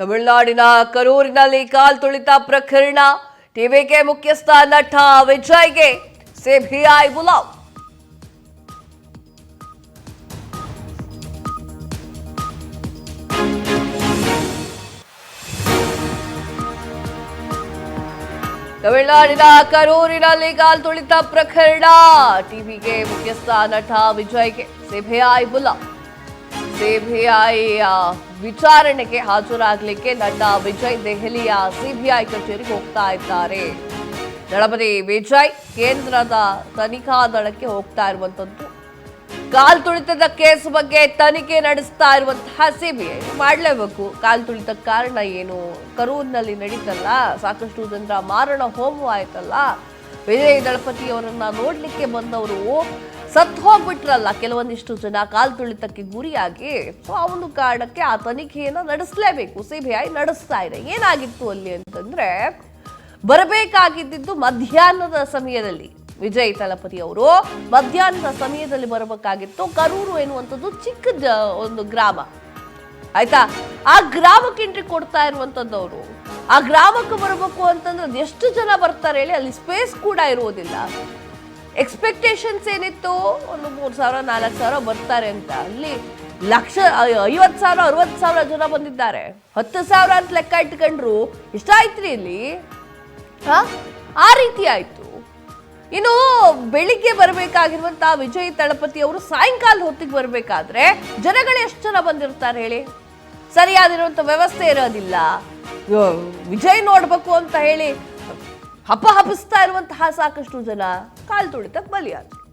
ತಮಿಳುನಾಡಿನ ಕರೂರಿನಲ್ಲಿ ಕಾಲ್ ತುಳಿತ ಪ್ರಕರಣ ಟಿವಿಕೆ ಮುಖ್ಯಸ್ಥ ನಟ ವಿಜಯ್ಗೆ ಸಿಬಿಐ ಬುಲಾವ್ ತಮಿಳುನಾಡಿನ ಕರೂರಿನಲ್ಲಿ ಕಾಲ್ ತುಳಿತ ಪ್ರಕರಣ ಟಿವಿಗೆ ಮುಖ್ಯಸ್ಥ ನಟ ವಿಜಯ್ಗೆ ಸಿಬಿಐ ಬುಲಾವ್ ಸಿಬಿಐ ವಿಚಾರಣೆಗೆ ಹಾಜರಾಗಲಿಕ್ಕೆ ನಟ ವಿಜಯ್ ದೆಹಲಿಯ ಸಿಬಿಐ ಕಚೇರಿಗೆ ಹೋಗ್ತಾ ಇದ್ದಾರೆ. ದಳಪತಿ ವಿಜಯ್ ಕೇಂದ್ರದ ತನಿಖಾ ದಳಕ್ಕೆ ಹೋಗ್ತಾ ಇರುವಂತದ್ದು. ಕಾಲ್ ತುಳಿತದ ಕೇಸ್ ಬಗ್ಗೆ ತನಿಖೆ ನಡೆಸ್ತಾ ಇರುವಂತಹ ಸಿಬಿಐ. ಮಾಡಲೇಬೇಕು, ಕಾಲ್ ತುಳಿತ ಕಾರಣ ಏನು? ಕರೂರಿನಲ್ಲಿ ನಡೀತಲ್ಲ, ಸಾಕಷ್ಟು ಜನರ ಮಾರಣ ಹೋಮ ಆಯ್ತಲ್ಲ ವಿಜಯ್ ದಳಪತಿಯವರನ್ನ ನೋಡ್ಲಿಕ್ಕೆ ಬಂದವರು ಸತ್ತು ಹೋಗ್ಬಿಟ್ರಲ್ಲ ಕೆಲವೊಂದಿಷ್ಟು ಜನ ಕಾಲ್ ತುಳಿತಕ್ಕೆ ಗುರಿಯಾಗಿ. ಸೊ ಆ ಒಂದು ಕಾರಣಕ್ಕೆ ಆ ತನಿಖೆಯನ್ನ ನಡೆಸಲೇಬೇಕು. ಸಿಬಿಐ ನಡೆಸ್ತಾ ಇದೆ. ಏನಾಗಿತ್ತು ಅಲ್ಲಿ ಅಂತಂದ್ರೆ ಬರಬೇಕಾಗಿದ್ದು ಮಧ್ಯಾಹ್ನದ ಸಮಯದಲ್ಲಿ. ವಿಜಯ್ ತಲಪತಿ ಅವರು ಮಧ್ಯಾಹ್ನದ ಸಮಯದಲ್ಲಿ ಬರಬೇಕಾಗಿತ್ತು. ಕರೂರು ಎನ್ನುವಂಥದ್ದು ಚಿಕ್ಕ ಒಂದು ಗ್ರಾಮ. ಆಯ್ತಾ? ಆ ಗ್ರಾಮಕ್ಕೆ ಎಂಟ್ರಿ ಕೊಡ್ತಾ ಇರುವಂತದ್ದವರು ಆ ಗ್ರಾಮಕ್ಕೆ ಬರಬೇಕು ಅಂತಂದ್ರೆ ಎಷ್ಟು ಜನ ಬರ್ತಾರೆ ಹೇಳಿ ಅಲ್ಲಿ ಸ್ಪೇಸ್ ಕೂಡ ಇರುವುದಿಲ್ಲ. ಎಕ್ಸ್ಪೆಕ್ಟೇಷನ್ಸ್ ಏನಿತ್ತು? ಒಂದು ಮೂರು ಸಾವಿರ, ನಾಲ್ಕು ಸಾವಿರ ಬರ್ತಾರೆ ಅಂತ. ಅಲ್ಲಿ ಲಕ್ಷ ಐವತ್ತು ಸಾವಿರ, ಅರವತ್ತು ಸಾವಿರ ಜನ ಬಂದಿದ್ದಾರೆ. ಹತ್ತು ಸಾವಿರ ಅಂತ ಲೆಕ್ಕ ಇಟ್ಕೊಂಡ್ರು. ಎಷ್ಟಾಯ್ತ್ರಿ ಇಲ್ಲಿ? ಹಾ? ಆ ರೀತಿ ಆಯ್ತು. ಇನ್ನು ಬೆಳಿಗ್ಗೆ ಬರಬೇಕಾಗಿರುವಂತಹ ವಿಜಯ್ ತಳಪತಿ ಅವರು ಸಾಯಂಕಾಲ ಹೊತ್ತಿಗೆ ಬರಬೇಕಾದ್ರೆ ಜನಗಳು ಎಷ್ಟು ಜನ ಬಂದಿರ್ತಾರೆ ಹೇಳಿ? ಸರಿಯಾದಿರುವಂತ ವ್ಯವಸ್ಥೆ ಇರೋದಿಲ್ಲ. ವಿಜಯ್ ನೋಡ್ಬೇಕು ಅಂತ ಹೇಳಿ ಹಪ್ಪ ಹಪ್ಪಿಸ್ತಾ ಇರುವಂತಹ ಸಾಕಷ್ಟು ಜನ ಕಾಲು ತುಳಿತಕ್ಕೆ ಬಲಿಯಾದ್ರು.